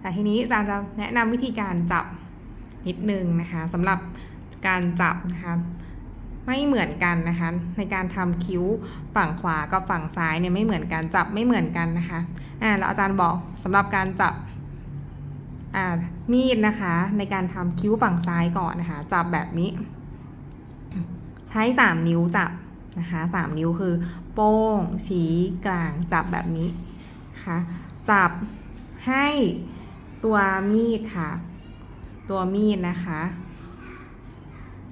แต่ทีนี้อาจารย์จะแนะนำวิธีการจับนิดนึงนะคะสำหรับการจับนะคะไม่เหมือนกันนะคะในการทำคิ้วฝั่งขวากับฝั่งซ้ายเนี่ยไม่เหมือนกันจับไม่เหมือนกันนะคะอ่าแล้วอาจารย์บอกสำหรับการจับอ่ามีดนะคะในการทำคิ้วฝั่งซ้ายก่อนนะคะจับแบบนี้ ใช้สามนิ้วจับนะคะสามนิ้วคือ โป้งชี้กลางจับแบบนี้นะคะจับ ให้ตัวมีดค่ะ ตัวมีดนะคะ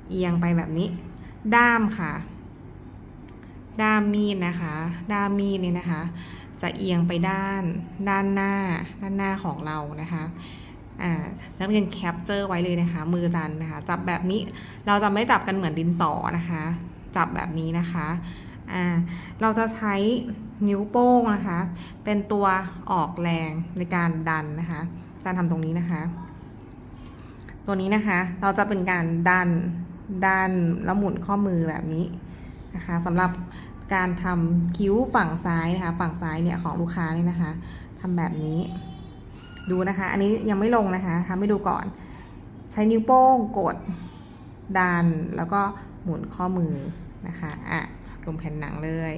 เอียงไปแบบนี้ ด้ามค่ะ ด้ามมีดนะคะ ด้ามมีดเนี่ยนะคะ จะเอียงไปด้านด้านหน้า ด้านหน้าของเรานะคะ่านักเรียนแคปเจอร์ไว้เลยนะคะ มือจันนะคะ จับแบบนี้เราจะไม่จับกันเหมือนดินสอนะคะ จับแบบนี้นะคะ อ่าเราจะใช้นิ้วโป้งนะคะ เป็นตัวออกแรงในการดันนะคะอาจารย์ทำตรงนี้นะคะ ตัวนี้นะคะเราจะเป็นการดันดันแล้วหมุนข้อมือแบบนี้นะคะสำหรับการทำคิ้วฝั่งซ้ายนะคะ ฝั่งซ้ายเนี่ยของลูกค้านี่นะคะทำแบบนี้ ดูนะคะ อันนี้ยังไม่ลงนะคะทำให้ดูก่อน ใช้นิ้วโป้งกดดันแล้วก็หมุนข้อมือนะคะอะ ลงแผ่นหนังเลย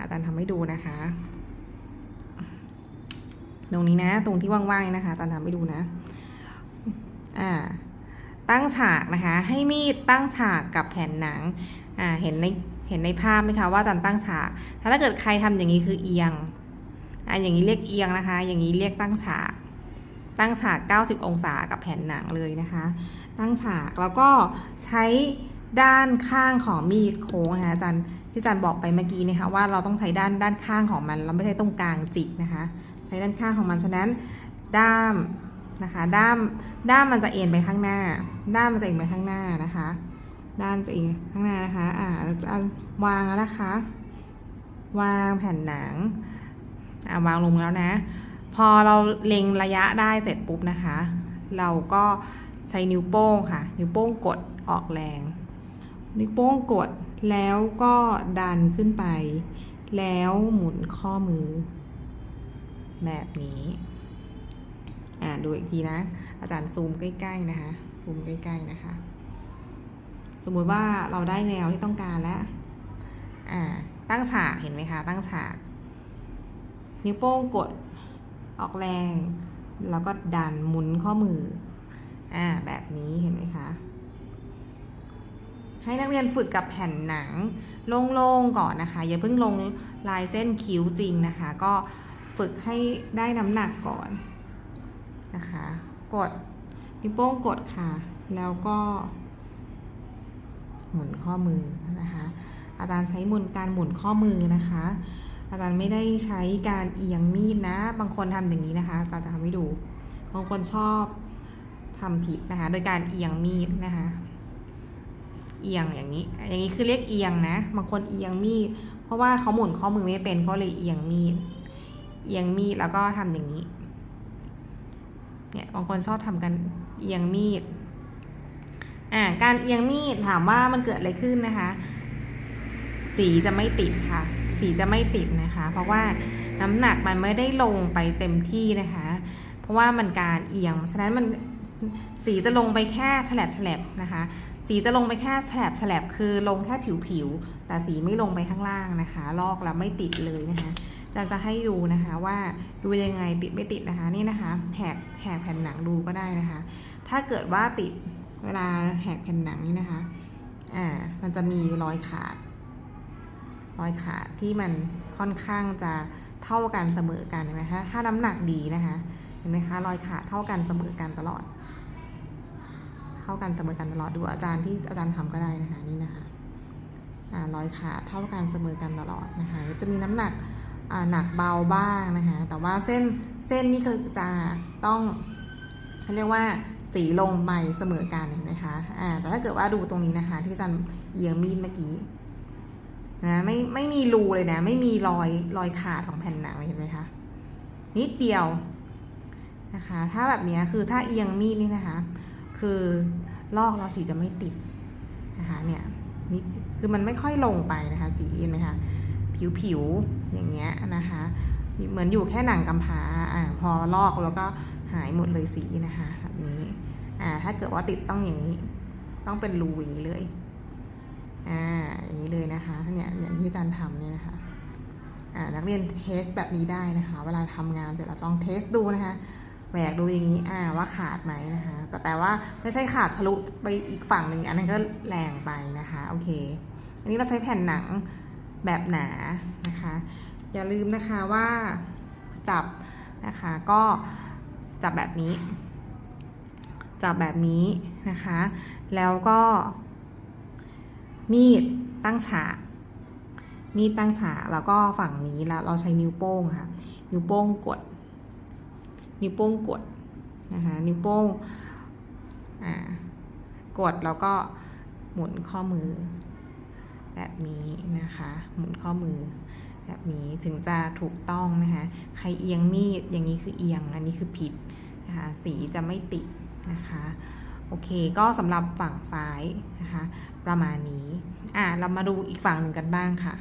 อาจารย์ทำให้ดูนะคะ ตรงนี้นะ ตรงที่ว่างๆนะคะอาจารย์ทำให้ดูนะ อ่า ตั้งฉากนะคะ ให้มีดตั้งฉากกับแผ่นหนัง อ่า เห็นในเห็นในภาพไหมคะว่าอาจารย์ตั้งฉาก ถ้าเกิดใครทำอย่างนี้คือเอียง อ่าอย่างนี้เรียกเอียงนะคะ อย่างนี้เรียกตั้งฉาก ตั้งฉาก 90 องศากับแผ่นหนังเลยนะคะ ตั้งฉากแล้วก็ใช้ ด้านข้างของมีดโค้งนะคะอาจารย์ที่อาจารย์บอกไปเมื่อกี้นะคะว่าเราต้องใช้ด้านด้านข้างของมัน เราไม่ใช่ตรงกลางจิกนะคะ ใช้ด้านข้างของมันฉะนั้นด้ามนะคะด้ามด้ามมันจะเอ็นไปข้างหน้า ด้ามมันจะเอ็นไปข้างหน้านะคะ ด้ามจะเอ็นข้างหน้านะคะอ่าจะวางแล้วนะคะ วางแผ่นหนังอ่าวางลงแล้วนะ พอเราเล็งระยะได้เสร็จปุ๊บนะคะ เราก็ใช้นิ้วโป้งค่ะ นิ้วโป้งกดออกแรง นิ้วโป้งกดแล้วก็ดันขึ้นไป แล้วหมุนข้อมือ แบบนี้ อ่าดูอีกทีนะ อาจารย์ซูมใกล้ๆนะคะ ซูมใกล้ๆนะคะ สมมุติว่าเราได้แนวที่ต้องการแล้ว อ่า ตั้งฉากเห็นไหมคะ ตั้งฉาก นิ้วโป้งกดออกแรง แล้วก็ดันหมุนข้อมือ อ่า แบบนี้เห็นไหมคะ ให้นักเรียนฝึกกับแผ่นหนังโล่งๆก่อนนะคะ อย่าเพิ่งลงลายเส้นคิ้วจริงนะคะ ก็ฝึกให้ได้น้ำหนักก่อนนะคะ กดนิ้วโป้งกดค่ะ แล้วก็หมุนข้อมือนะคะ อาจารย์ใช้หมุนการหมุนข้อมือนะคะ อาจารย์ไม่ได้ใช้การเอียงมีดนะ บางคนทำอย่างนี้นะคะอาจารย์จะทำให้ดู บางคนชอบทำผิดนะคะ โดยการเอียงมีดนะคะ เอียงอย่างนี้ อย่างนี้คือเรียกเอียงนะ บางคนเอียงมีด เพราะว่าเขาหมุนข้อมือไม่เป็นเขาเลยเอียงมีด เอียงมีดแล้วก็ทำอย่างนี้ เนี่ย บางคนชอบทำกันเอียงมีด อ่า การเอียงมีดถามว่ามันเกิดอะไรขึ้นนะคะ สีจะไม่ติดค่ะ สีจะไม่ติดนะคะ เพราะว่าน้ำหนักมันไม่ได้ลงไปเต็มที่นะคะ เพราะว่ามันการเอียง ฉะนั้นมันสีจะลงไปแค่แฉลบแฉลบนะคะ สีจะลงไปแค่แฉลบแฉลบคือลงแค่ผิวผิวๆ แต่สีไม่ลงไปข้างล่างนะคะ ลอกแล้วไม่ติดเลยนะคะเราจะให้ดูนะคะว่าดูยังไงติดไม่ติดนะคะนี่นะคะแหกแหกแผ่นหนังดูก็ได้นะคะ ถ้าเกิดว่าติดเวลาแหกแผ่นหนังนี่นะคะอ่ามันจะมีรอยขาด รอยขาดที่มันค่อนข้างจะเท่ากันเสมอกันเห็นไหมคะถ้าน้ำหนักดีนะคะเห็นไหมคะรอยขาดเท่ากันเสมอกันตลอด เท่ากันเสมอกันตลอดดูอาจารย์ที่อาจารย์ทำก็ได้นะคะนี่นะคะรอยขาดเท่ากันเสมอกันตลอดนะคะจะมีน้ำหนักหนักเบาบ้างนะคะแต่ว่าเส้นเส้นนี่คือจะต้องเขาเรียกว่าสีลงไปเสมอกันเห็นไหมคะอ่าแต่ถ้าเกิดว่าดูตรงนี้นะคะ ที่อาจันเอียงมีดเมื่อกี้นะไม่ไม่มีรูเลยนะ ไม่มีรอยรอยขาดของแผ่นหนังเห็นไหมคะนิดเดียวนะคะ ถ้าแบบนี้คือถ้าเอียงมีดนี่นะคะ คือลอกเราสีจะไม่ติดนะคะเนี่ยนี่คือมันไม่ค่อยลงไปนะคะ สีเห็นไหมคะผิวผิวๆอย่างเงี้ยนะคะเหมือนอยู่แค่หนังกำพร้าอ่าพอลอกแล้วก็หายหมดเลยสีนะคะแบบนี้อ่าถ้าเกิดว่าติดต้องอย่างนี้ ต้องเป็นรูอย่างนี้เลยอ่าอย่างนี้เลยนะคะเนี่ยอย่างที่อาจารย์ทำเนี่ยนะคะอ่านักเรียนเทสแบบนี้ได้นะคะ เวลาทำงานเสร็จแล้วลองเทสดูนะคะ แหวกดูอย่างนี้อ่าว่าขาดไหมนะคะก็แต่ว่าไม่ใช่ขาดทะลุไปอีกฝั่งหนึ่งอันนั้นก็แรงไปนะคะโอเค อันนี้เราใช้แผ่นหนังแบบหนานะคะ อย่าลืมนะคะว่าจับนะคะก็จับแบบนี้ จับแบบนี้นะคะ แล้วก็ มีดตั้งฉากมีดตั้งฉากแล้วก็ฝั่งนี้แล้วเราใช้นิ้วโป้งค่ะ นิ้วโป้งกด นิ้วโป้งกดนะคะนิ้วโป้งกดแล้วก็หมุนข้อมือ แบบนี้นะคะ หมุนข้อมือ แบบนี้ถึงจะถูกต้องนะคะใครเอียงมีดอย่างนี้คือเอียงอันนี้คือผิดนะคะสีจะไม่ติดนะคะโอเค ก็สำหรับฝั่งซ้ายนะคะ ประมาณนี้ อะ เรามาดูอีกฝั่งหนึ่งกันบ้างค่ะ